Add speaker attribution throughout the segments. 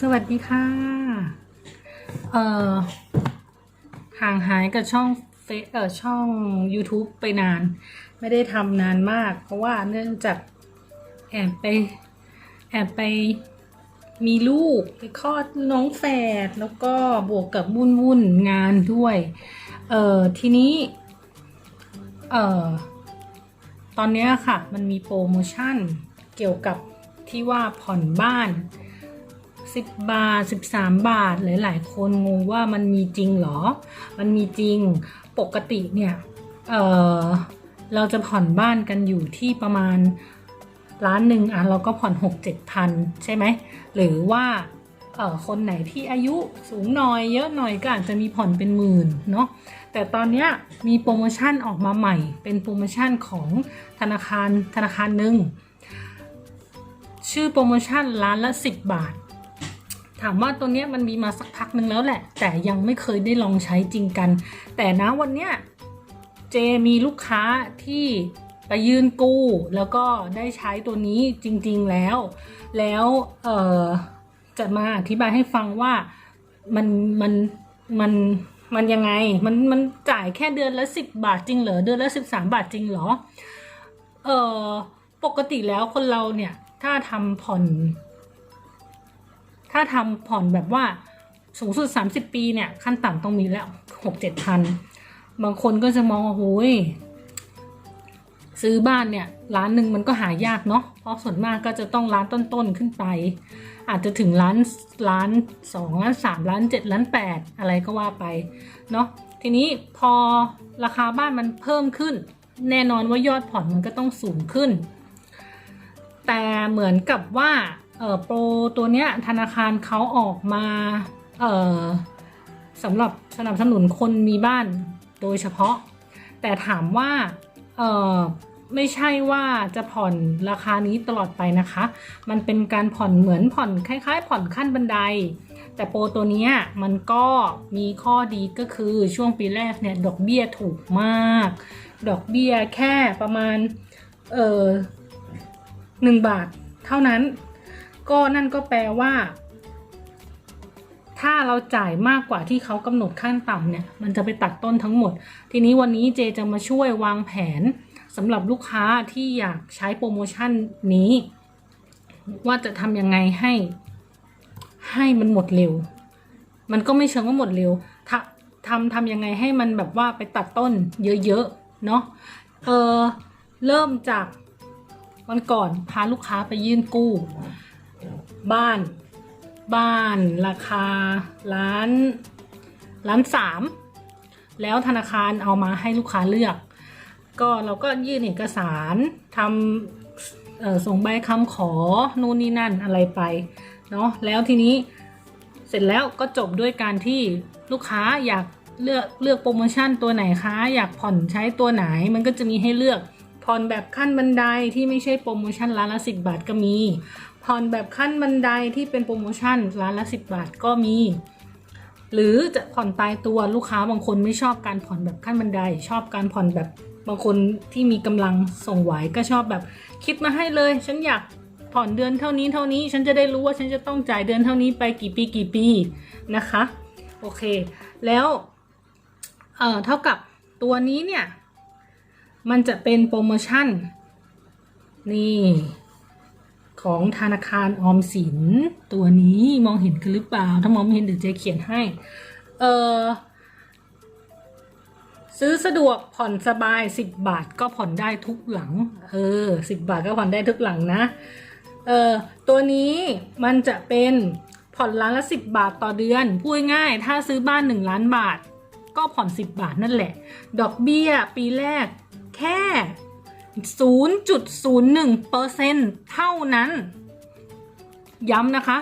Speaker 1: สวัสดีค่ะ เอ่อ ห่างหายกับช่องเฟซเอ่อช่อง YouTube ไปนาน ไม่ได้ทำนานมาก เพราะว่าเนื่องจากแอบไป แอบไปมีลูกไปคลอดน้องแฝดแล้วก็บวกกับวุ่นวุ่นงานด้วย เอ่อ ทีนี้ เอ่อ ตอนนี้ค่ะ มันมีโปรโมชั่นเกี่ยวกับที่ว่าผ่อนบ้าน 10 บาท 13 บาท หลายๆคนงงว่ามันมีจริงเหรอ มันมีจริงปกติเนี่ยเเราจะผ่อนบ้านกันอยู่ที่ประมาณล้านหนึ่งอะเราก็ผ่อน 6 7พันใช่ไหม หรือว่าคนไหนที่อายุสูงหน่อยเยอะหน่อยก็อาจจะมีผ่อนเป็นหมื่นเนาะแต่ตอนนี้มีโปรโมชั่นออกมาใหม่ เป็นโปรโมชั่นของธนาคารธนาคารหนึ่งชื่อโปรโมชั่นร้านละ 10 บาทามว่าตัวเนี้ยมันมีมาสักพักหนึ่งแล้วแหละ แต่ยังไม่เคยได้ลองใช้จริงกัน แต่นะวันเนี้ยเจมีลูกค้าที่ไปยืนกู้ แล้วก็ได้ใช้ตัวนี้จริง ๆแล้ว แล้วเออจะมาอธิบายให้ฟังว่ามันมันมันมันยังไง มันมันจ่ายแค่เดือนละ10บาทจริงเหรอ เดือนละ13บาทจริงเหรอ เออปกติแล้วคนเราเนี่ย ถ้าทำผ่อน ถ้าทำผ่อนแบบว่าสูงสุด 30 ปีเนี่ย ขั้นต่ำต้องมีแล้วหกเจ็ดพัน บางคนก็จะมองว่าโอ้ยซื้อบ้านเนี่ยล้านหนึ่งมันก็หายากเนาะเพราะส่วนมากก็จะต้องล้านต้นๆขึ้นไป อาจจะถึงล้านล้านสองล้านสามล้านเจ็ดล้านแปดอะไรก็ว่าไปเนาะทีนี้พอราคาบ้านมันเพิ่มขึ้น แน่นอนว่ายอดผ่อนมันก็ต้องสูงขึ้น แต่เหมือนกับว่า เออโปรตัวเนี้ยธนาคารเขาออกมาเออสำหรับสนับสนุนคนมีบ้านโดยเฉพาะ แต่ถามว่าเออไม่ใช่ว่าจะผ่อนราคานี้ตลอดไปนะคะ มันเป็นการผ่อนเหมือนผ่อนคล้ายๆ ผ่อนขั้นบันได แต่โปรตัวนี้มันก็มีข้อดีก็คือช่วงปีแรกเนี่ยดอกเบี้ยถูกมาก ดอกเบี้ยแค่ประมาณเออหนึ่งบาทเท่านั้น ก็นั่นก็แปลว่า ถ้าเราจ่ายมากกว่าที่เขากำหนดขั้นต่ำเนี่ย มันจะไปตัดต้นทั้งหมด ทีนี้วันนี้เจจะมาช่วยวางแผนสำหรับลูกค้าที่อยากใช้โปรโมชั่นนี้ ว่าจะทำยังไงให้ให้มันหมดเร็ว มันก็ไม่เชิงว่าหมดเร็วทำทำทำยังไงให้มันแบบว่าไปตัดต้นเยอะๆ เนาะเออเริ่มจากวันก่อนพาลูกค้าไปยื่นกู้ บ้าน บ้านราคาล้านล้านสามแล้วธนาคารเอามาให้ลูกค้าเลือก ก็เราก็ยื่นเอกสารทำส่งใบคำขอนู่นนี่นั่นอะไรไปเนาะแล้วทีนี้เสร็จแล้วก็จบด้วยการที่ลูกค้าอยากเลือกเลือกโปรโมชั่นตัวไหนคะ อยากผ่อนใช้ตัวไหนมันก็จะมีให้เลือกผ่อนแบบขั้นบันไดที่ไม่ใช่โปรโมชั่นร้านละสิบบาทก็มี ผ่อนแบบขั้นบันไดที่เป็นโปรโมชั่นร้านละสิบบาทก็มี หรือจะผ่อนตายตัวลูกค้าบางคนไม่ชอบการผ่อนแบบขั้นบันได ชอบการผ่อนแบบบางคนที่มีกำลังส่งไหวก็ชอบแบบ คิดมาให้เลย ฉันอยากผ่อนเดือนเท่านี้เท่านี้ ฉันจะได้รู้ว่าฉันจะต้องจ่ายเดือนเท่านี้ไปกี่ปีกี่ปีนะคะโอเค แล้วเอ่อเท่ากับตัวนี้เนี่ย มันจะเป็นโปรโมชั่น นี่ ของธนาคารออมสิน ตัวนี้มองเห็นกันหรือเปล่า ถ้ามองไม่เห็นเดี๋ยวเจ๊เขียนให้ เออซื้อสะดวกผ่อนสบาย10บาทก็ผ่อนได้ทุกหลัง เออ10บาทก็ผ่อนได้ทุกหลังนะ เออตัวนี้มันจะเป็นผ่อนล้านละ10บาทต่อเดือน พูดง่ายถ้าซื้อบ้าน1ล้านบาท ก็ผ่อน10บาทนั่นแหละ ดอกเบี้ยปีแรกแค่ 0.01%เท่านั้น ย้ำนะคะ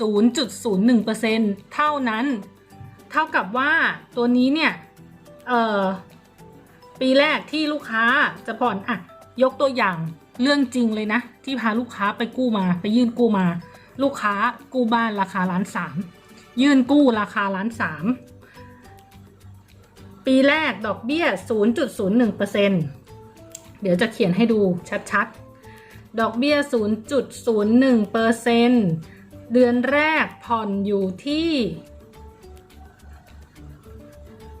Speaker 1: 0.01%เท่านั้น เท่ากับว่าตัวนี้เนี่ย เอ่อ ปีแรกที่ลูกค้าจะผ่อนอะ ยกตัวอย่างเรื่องจริงเลยนะ ที่พาลูกค้าไปกู้มา ไปยื่นกู้มา ลูกค้ากู้บ้านราคาล้านสามยื่นกู้ราคาล้านสามปีแรกดอกเบี้ย 0.01%เเดี๋ยวจะเขียนให้ดูชัดๆ ดอกเบี้ย 0.01%ปเดือนแรกผ่อนอยู่ที่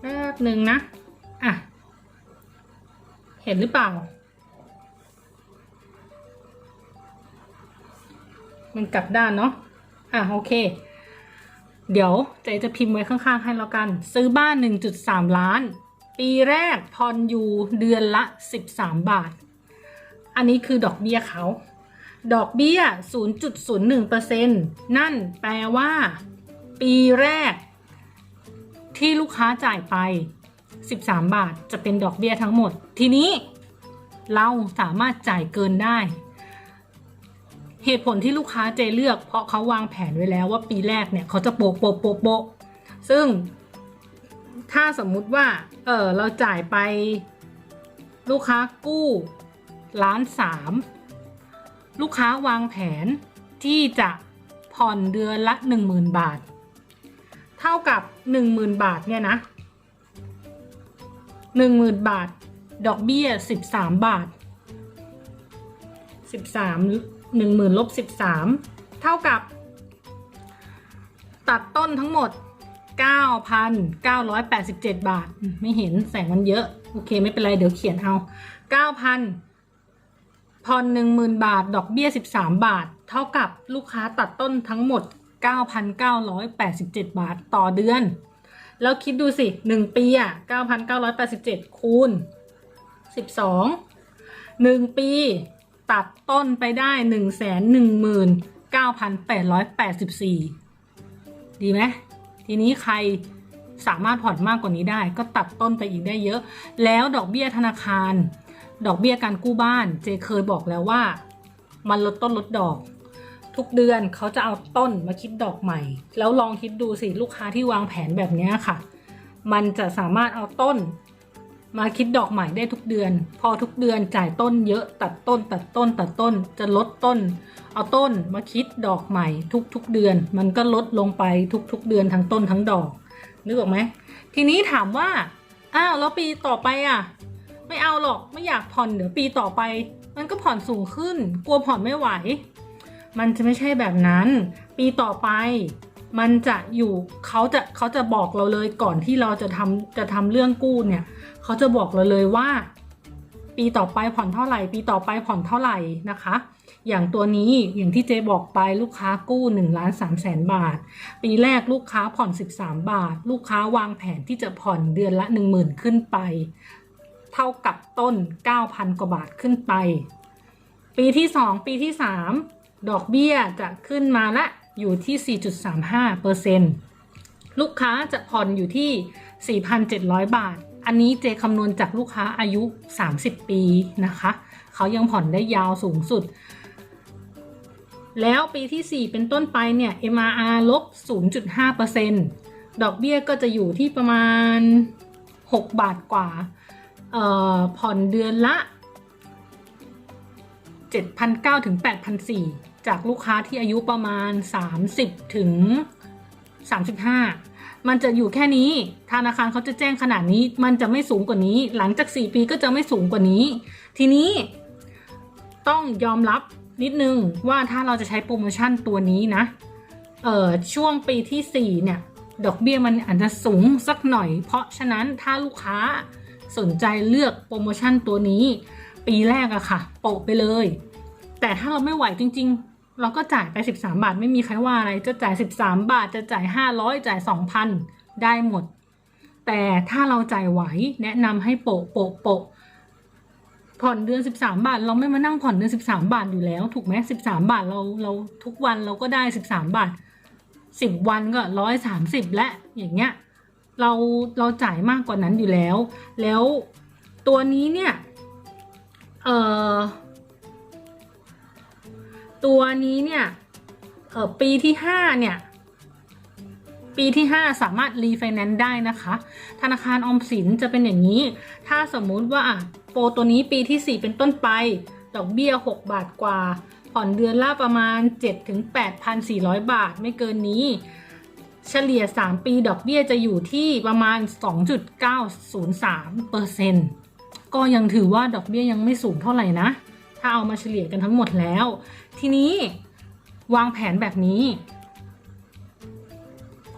Speaker 1: แรกหนึ่งนะ อะ เห็นหรือเปล่า มันกลับด้านเนาะ อะ โอเค เดี๋ยวเจจะพิมพ์ไว้ข้างๆ ให้แล้วกัน ซื้อบ้าน 1.3 ล้าน ปีแรกผ่อนอยู่เดือนละ 13 บาท อันนี้คือดอกเบี้ยเขา ดอกเบี้ย 0.01%นั่นแปลว่า ปีแรก ที่ลูกค้าจ่ายไป 13 บาทจะเป็นดอกเบี้ยทั้งหมด ทีนี้ เราสามารถจ่ายเกินได้ เหตุผลที่ลูกค้าเจเลือก เพราะเขาวางแผนไว้แล้วว่าปีแรกเนี่ยเขาจะโปะโปะโปะโปะซึ่ง ถ้าสมมุติว่าเออเราจ่ายไปลูกค้ากู้ล้านสามลูกค้าวางแผนที่จะผ่อนเดือนละ 10,000 บาท เท่ากับ 10,000 บาทเนี่ยนะ10,000 บาท ดอกเบี้ย 13 บาท 13 10,000ลบ13 เท่ากับ ตัดต้นทั้งหมด 9,987 บาท ไม่เห็นแสงมันเยอะ โอเค ไม่เป็นไร เดี๋ยวเขียนเอา 9,000ผ่อนหนึ่งหมื่นบาท ดอกเบี้ย 13 บาท เท่ากับลูกค้าตัดต้นทั้งหมด 9,987 บาทต่อเดือน แล้วคิดดูสิ 1 ปีอะ 9,987 คูณ 12 1 ปีตัดต้นไปได้ 119,884 ดีไหม ทีนี้ใครสามารถผ่อนมากกว่านี้ได้ ก็ตัดต้นไปอีกได้เยอะ แล้วดอกเบี้ยธนาคาร ดอกเบี้ยการกู้บ้าน เจเคยบอกแล้วว่า มันลดต้นลดดอก ทุกเดือนเขาจะเอาต้นมาคิดดอกใหม่ แล้วลองคิดดูสิลูกค้าที่วางแผนแบบนี้ค่ะ มันจะสามารถเอาต้น มาคิดดอกใหม่ได้ทุกเดือน พอทุกเดือนจ่ายต้นเยอะตัดต้น ตัดต้น ตัดต้น จะลดต้น เอาต้นมาคิดดอกใหม่ทุกๆเดือน มันก็ลดลงไปทุกๆเดือนทั้งต้นทั้งดอกนึกออกไหมทีนี้ถามว่าอ้าวแล้วปีต่อไปอะ ไม่เอาหรอกไม่อยากผ่อนเดี๋ยวปีต่อไป มันก็ผ่อนสูงขึ้น กลัวผ่อนไม่ไหว มันจะไม่ใช่แบบนั้น ปีต่อไปมันจะอยู่เขาจะเขาจะบอกเราเลยก่อนที่เราจะทำจะทำเรื่องกู้เนี่ย เขาจะบอกเราเลยว่า ปีต่อไปผ่อนเท่าไหร่ ปีต่อไปผ่อนเท่าไหร่นะคะ อย่างตัวนี้อย่างที่เจบอกไปลูกค้ากู้1ล้าน3แสนบาท ปีแรกลูกค้าผ่อน 13 บาท ลูกค้าวางแผนที่จะผ่อนเดือนละ 10,000 ขึ้นไป เท่ากับต้น 9,000 กว่าบาทขึ้นไป ปีที่ 2 ปีที่ 3 ดอกเบี้ยจะขึ้นมาละอยู่ที่ 4.35เปอร์เซ็นต์ลูกค้าจะผ่อนอยู่ที่ 4,700 บาท อันนี้เจคำนวณจากลูกค้าอายุ 30 ปีนะคะ เขายังผ่อนได้ยาวสูงสุด แล้วปีที่ 4 เป็นต้นไปเนี่ย MRR ลบ 0.5%ดอกเบี้ยก็จะอยู่ที่ประมาณ 6 บาทกว่า ผ่อนเดือนละ 7,900ถึง8,400 จากลูกค้าที่อายุประมาณ 30 ถึง 35 มันจะอยู่แค่นี้ ธนาคารเขาจะแจ้งขนาดนี้ มันจะไม่สูงกว่านี้ หลังจาก 4 ปีก็จะไม่สูงกว่านี้ ทีนี้ต้องยอมรับนิดนึงว่าถ้าเราจะใช้โปรโมชั่นตัวนี้นะ เอ่อช่วงปีที่ 4 เนี่ย ดอกเบี้ยมันอาจจะสูงสักหน่อย เพราะฉะนั้นถ้าลูกค้าสนใจเลือกโปรโมชั่นตัวนี้ ปีแรกอะค่ะ โปะไปเลย แต่ถ้าเราไม่ไหวจริง ๆ เราก็จ่ายไป 13 บาท ไม่มีใครว่าอะไรจะจ่าย 13 บาทจะจ่าย 500 จ่าย 2,000 ได้หมด แต่ถ้าเราจ่ายไหวแนะนำให้โปะโปะโปะผ่อนเดือน 13 บาท เราไม่มานั่งผ่อนเดือน 13 บาทอยู่แล้ว ถูกไหม13 บาทเราเราทุกวันเราก็ได้ 13 บาท 10 วันก็ 130 และอย่างเงี้ยเราเราจ่ายมากกว่านั้นอยู่แล้ว แล้วตัวนี้เนี่ยเอ่อ ตัวนี้เนี่ยเออปีที่5เนี่ยปีที่ 5 สามารถรีไฟแนนซ์ได้นะคะ ธนาคารออมสินจะเป็นอย่างนี้ ถ้าสมมุติว่าอะโปรตัวนี้ปีที่ 4 เป็นต้นไป ดอกเบี้ย 6 บาทกว่า ผ่อนเดือนละประมาณ 7-8,400 บาทไม่เกินนี้ เฉลี่ย 3 ปีดอกเบี้ยจะอยู่ที่ประมาณ 2.903เปอร์เซ็นต์ก็ยังถือว่าดอกเบี้ยยังไม่สูงเท่าไหร่นะ ถ้าเอามาเฉลี่ยกันทั้งหมดแล้ว ทีนี้วางแผนแบบนี้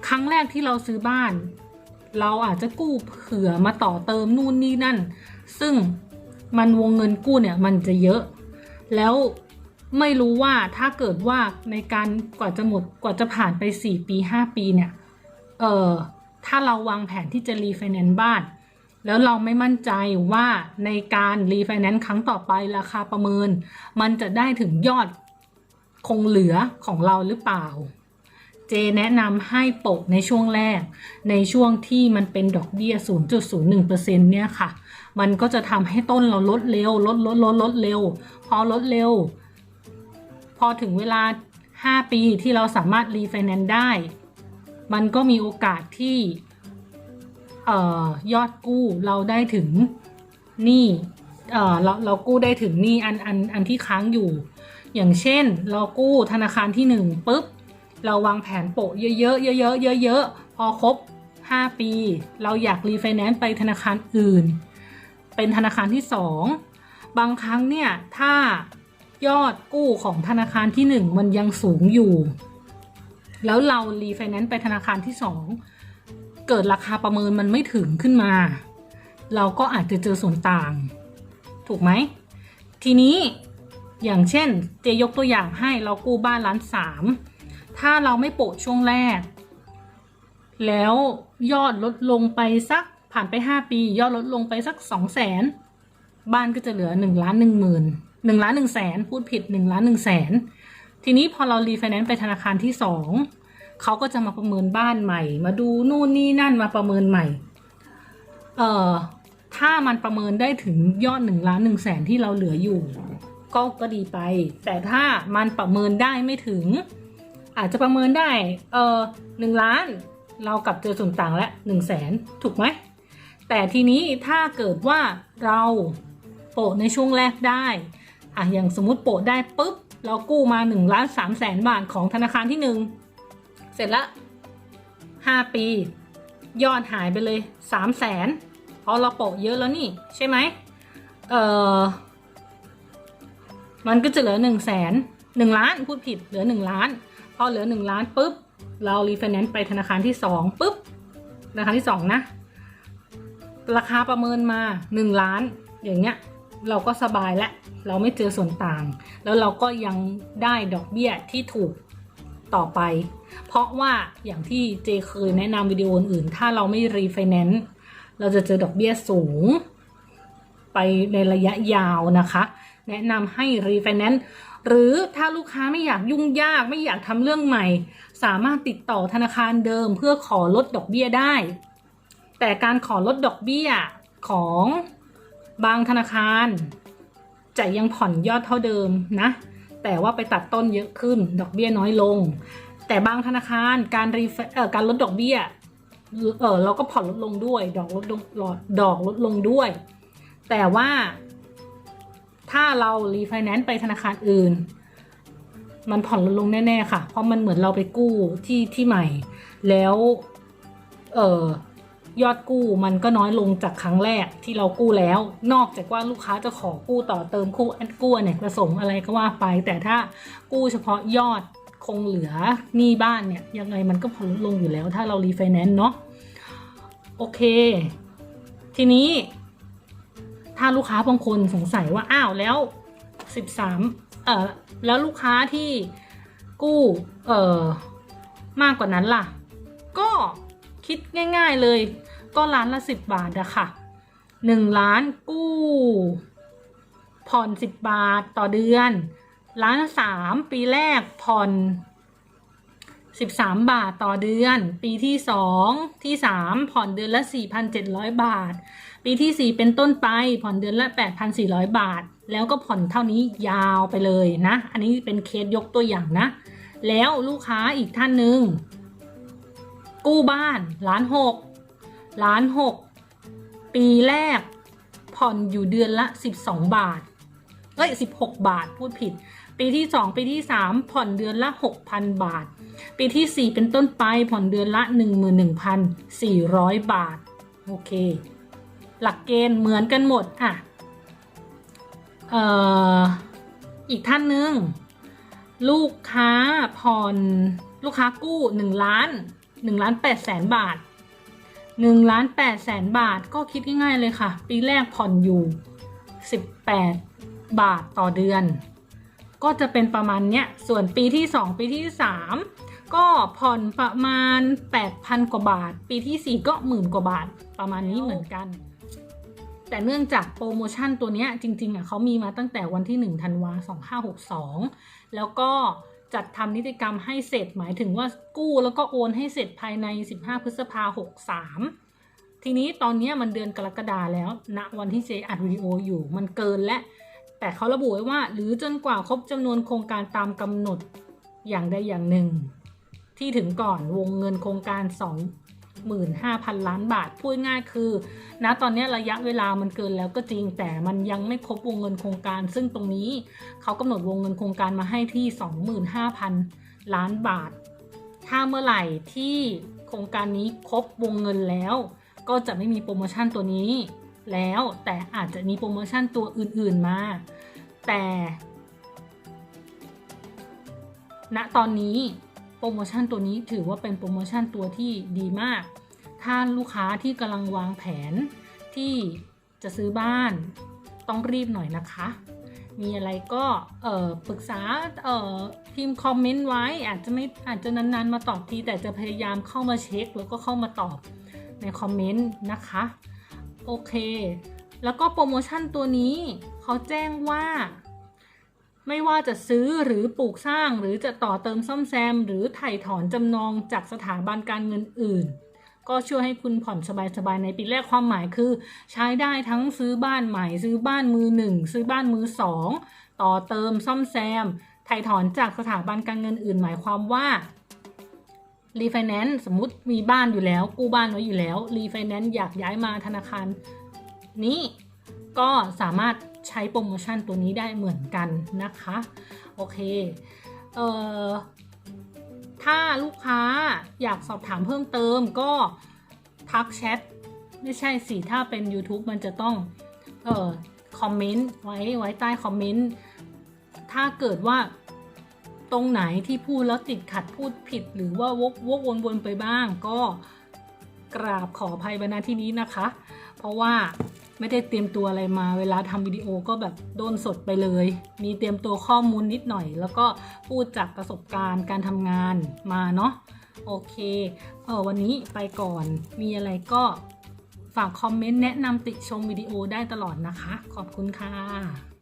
Speaker 1: ครั้งแรกที่เราซื้อบ้าน เราอาจจะกู้เผื่อมาต่อเติมนู่นนี่นั่น ซึ่งมันวงเงินกู้เนี่ยมันจะเยอะ แล้วไม่รู้ว่าถ้าเกิดว่าในการกว่าจะหมดกว่าจะผ่านไป 4 ปี 5 ปีเนี่ย เออถ้าเราวางแผนที่จะรีไฟแนนซ์บ้าน แล้วเราไม่มั่นใจว่าในการรีไฟแนนซ์ครั้งต่อไปราคาประเมิน มันจะได้ถึงยอดคงเหลือของเราหรือเปล่า เจแนะนำให้โปะในช่วงแรก ในช่วงที่มันเป็นดอกเบี้ย 0.01%เนี่ยค่ะ มันก็จะทำให้ต้นเราลดเร็ว ลดลดลดลดเร็ว พอลดเร็ว พอถึงเวลา 5 ปีที่เราสามารถรีไฟแนนซ์ได้ มันก็มีโอกาสที่ ออยอดกู้เราได้ถึงหนี้เอ่เราเรากู้ได้ถึงหนี้อันอันอันที่ค้างอยู่ อย่างเช่น เรากู้ธนาคารที่หนึ่งปุ๊บเราวางแผนโปะเยอะๆเยอะๆเยอะๆพอครบ 5 ปี เราอยากรีไฟแนนซ์ไปธนาคารอื่น เป็นธนาคารที่ 2 บางครั้งเนี่ยถ้ายอดกู้ของธนาคารที่ 1 มันยังสูงอยู่ แล้วเรารีไฟแนนซ์ไปธนาคารที่ 2 เกิดราคาประเมินมันไม่ถึงขึ้นมา เราก็อาจจะเจอส่วนต่าง ถูกไหม ทีนี้อย่างเช่นเจยกตัวอย่างให้เรากู้บ้านล้านสามถ้าเราไม่โปะช่วงแรก แล้วยอดลดลงไปสักผ่านไป 5 ปี ยอดลดลงไปสัก 2 0 0แสนบ้านก็จะเหลือ1ล้าน1หมื่น1ล้าน1แสนพูดผิด1ล้าน1แสนทีนี้พอเรารีไฟแนนซ์ไปธนาคารที่ 2 เขาก็จะมาประเมินบ้านใหม่ มาดูนู่นนี่นั่นมาประเมินใหม่ เอ่อ ถ้ามันประเมินได้ถึงยอด1ล้าน1แสนที่เราเหลืออยู่ ก็ก็ดีไป แต่ถ้ามันประเมินได้ไม่ถึง อาจจะประเมินได้ เออหนึ่งล้าน เรากลับเจอส่วนต่างและหนึ่งแสนถูกไหม แต่ทีนี้ถ้าเกิดว่าเราโปะในช่วงแรกได้อะอย่างสมมติโปะได้ปุ๊บ เรากู้มา1ล้าน3แสนบาทของธนาคารที่ 1 เสร็จละ5ปี ยอดหายไปเลย3แสนเพราะเราโปะเยอะแล้วนี่ใช่ไหมเออมันก็จะเหลือ1แสน1ล้านพูดผิดเหลือ1ล้าน พอเหลือ1ล้านปุ๊บ เรารีไฟแนนซ์ไปธนาคารที่2ปุ๊บธนาคารที่2นะ ราคาประเมินมา1ล้านอย่างเงี้ยเราก็สบายแล้วเราไม่เจอส่วนต่าง แล้วเราก็ยังได้ดอกเบี้ยที่ถูก ต่อไป เพราะว่าอย่างที่เจเคยแนะนำวิดีโออื่น ถ้าเราไม่รีไฟแนนซ์เราจะเจอดอกเบี้ยสูง ไปในระยะยาวนะคะ แนะนำให้รีไฟแนนซ์หรือถ้าลูกค้าไม่อยากยุ่งยากไม่อยากทำเรื่องใหม่ สามารถติดต่อธนาคารเดิมเพื่อขอลดดอกเบี้ยได้ แต่การขอลดดอกเบี้ยของบางธนาคาร จะยังผ่อนยอดเท่าเดิมนะ แต่ว่าไปตัดต้นเยอะขึ้น ดอกเบี้ยน้อยลง แต่บางธนาคารการรีเอ่อการลดดอกเบี้ยเออเราก็ผ่อนลดลงด้วย ดอกลดลงดอกลดลงด้วย แต่ว่าถ้าเรารีไฟแนนซ์ไปธนาคารอื่น มันผ่อนลดลงแน่ ๆ ค่ะ เพราะมันเหมือนเราไปกู้ที่ที่ใหม่ แล้ว เออ ยอดกู้มันก็น้อยลงจากครั้งแรกที่เรากู้แล้ว นอกจากว่าลูกค้าจะขอกู้ต่อเติมกู้กู้เนี่ยประสงค์อะไรก็ว่าไป แต่ถ้ากู้เฉพาะยอดคงเหลือหนี้บ้านเนี่ยยังไงมันก็ผลลงอยู่แล้ว ถ้าเรารีไฟแนนซ์เนาะโอเค ทีนี้ ถ้าลูกค้าบางคนสงสัยว่าอ้าวแล้วสิบสามเอ่อแล้วลูกค้าที่กู้เอ่อมากกว่านั้นล่ะ ก็ คิดง่าย ๆเลย ก็ล้านละสิบบาทอะค่ะหนึ่งล้านกู้ผ่อนสิบบาทต่อเดือน ล้านสามปีแรกผ่อนสิบสามบาทต่อเดือน ปีที่สองที่สามผ่อนเดือนละสี่พันเจ็ดร้อยบาท ปีที่สี่เป็นต้นไปผ่อนเดือนละแปดพันสี่ร้อยบาท แล้วก็ผ่อนเท่านี้ยาวไปเลยนะ อันนี้เป็นเคสยกตัวอย่างนะ แล้วลูกค้าอีกท่านหนึ่ง กู้บ้านล้านหกล้านหกปีแรก ผ่อนอยู่เดือนละ 12 บาท เอ้ย 16 บาทพูดผิด ปีที่ 2 ปีที่ 3 ผ่อนเดือนละ 6,000 บาท ปีที่ 4 เป็นต้นไปผ่อนเดือนละ 11,400 บาท โอเค หลักเกณฑ์เหมือนกันหมดอะเอ่ออีกท่านหนึ่งลูกค้าผ่อนลูกค้ากู้ 1 ล้าน 1ล้าน8แสนบาท1ล้าน8แสนบาทก็คิดง่ายๆเลยค่ะ ปีแรกผ่อนอยู่ 18 บาทต่อเดือน ก็จะเป็นประมาณเนี้ย ส่วนปีที่ 2 ปีที่ 3 ก็ผ่อนประมาณ 8,000 กว่าบาท ปีที่ 4 ก็หมื่นกว่าบาทประมาณนี้เหมือนกัน แต่เนื่องจากโปรโมชั่นตัวเนี้ยจริงๆอะเขามีมาตั้งแต่วันที่1ธันวา2562 แล้วก็ จัดทำนิติกรรมให้เสร็จหมายถึงว่ากู้แล้วก็โอนให้เสร็จภายใน 15 พฤษภา63ทีนี้ตอนนี้มันเดือนกรกฎาแล้วณวันที่เจอัดวิดีโออยู่มันเกินและแต่เขาระบุไว้ว่า หรือจนกว่าครบจำนวนโครงการตามกำหนดอย่างใดอย่างหนึ่ง ที่ถึงก่อนวงเงินโครงการ 2 25,000 ล้านบาท พูดง่ายคือณตอนนี้ระยะเวลามันเกินแล้วก็จริง แต่มันยังไม่ครบวงเงินโครงการ ซึ่งตรงนี้เขากำหนดวงเงินโครงการมาให้ที่ 25,000 ล้านบาท ถ้าเมื่อไหร่ที่โครงการนี้ครบวงเงินแล้ว ก็จะไม่มีโปรโมชั่นตัวนี้แล้วแต่อาจจะมีโปรโมชั่นตัวอื่นๆมา แต่ณตอนนี้ โปรโมชั่นตัวนี้ถือว่าเป็นโปรโมชั่นตัวที่ดีมาก ถ้าลูกค้าที่กำลังวางแผนที่จะซื้อบ้านต้องรีบหน่อยนะคะ มีอะไรก็ปรึกษาพิมพ์คอมเมนต์ไว้ อาจจะไม่อาจจะนานๆมาตอบที แต่จะพยายามเข้ามาเช็ค แล้วก็เข้ามาตอบในคอมเมนต์นะคะ โอเค แล้วก็โปรโมชั่นตัวนี้เขาแจ้งว่า ไม่ว่าจะซื้อหรือปลูกสร้างหรือจะต่อเติมซ่อมแซม หรือไถ่ถอนจำนองจากสถาบันการเงินอื่น ก็ช่วยให้คุณผ่อนสบายๆในปีแรกความหมายคือ ใช้ได้ทั้งซื้อบ้านใหม่ ซื้อบ้านมือหนึ่งซื้อบ้านมือสองต่อเติมซ่อมแซม ไถ่ถอนจากสถาบันการเงินอื่น หมายความว่ารีไฟแนนซ์สมมติมีบ้านอยู่แล้ว กู้บ้านไว้อยู่แล้วรีไฟแนนซ์อยากย้ายมาธนาคาร นี้ก็สามารถ ใช้โปรโมชั่นตัวนี้ได้เหมือนกันนะคะ โอเคเอ่อถ้าลูกค้าอยากสอบถามเพิ่มเติมก็ทักแชทไม่ใช่สิถ้าเป็น YouTube มันจะต้องเอ่อคอมเมนต์ไว้ไว้ใต้คอมเมนต์ถ้าเกิดว่าตรงไหนที่พูดแล้วติดขัดพูดผิด หรือว่าวกวกวนวนๆไปบ้างก็กราบขออภัยบรรณาที่นี้นะคะ เพราะว่า ไม่ได้เตรียมตัวอะไรมาเวลาทำวิดีโอก็แบบโดนสดไปเลย มีเตรียมตัวข้อมูลนิดหน่อย แล้วก็พูดจากประสบการณ์การทำงานมาเนาะโอเคเออวันนี้ไปก่อนมีอะไรก็ฝากคอมเมนต์แนะนำติชมวิดีโอได้ตลอดนะคะ ขอบคุณค่ะ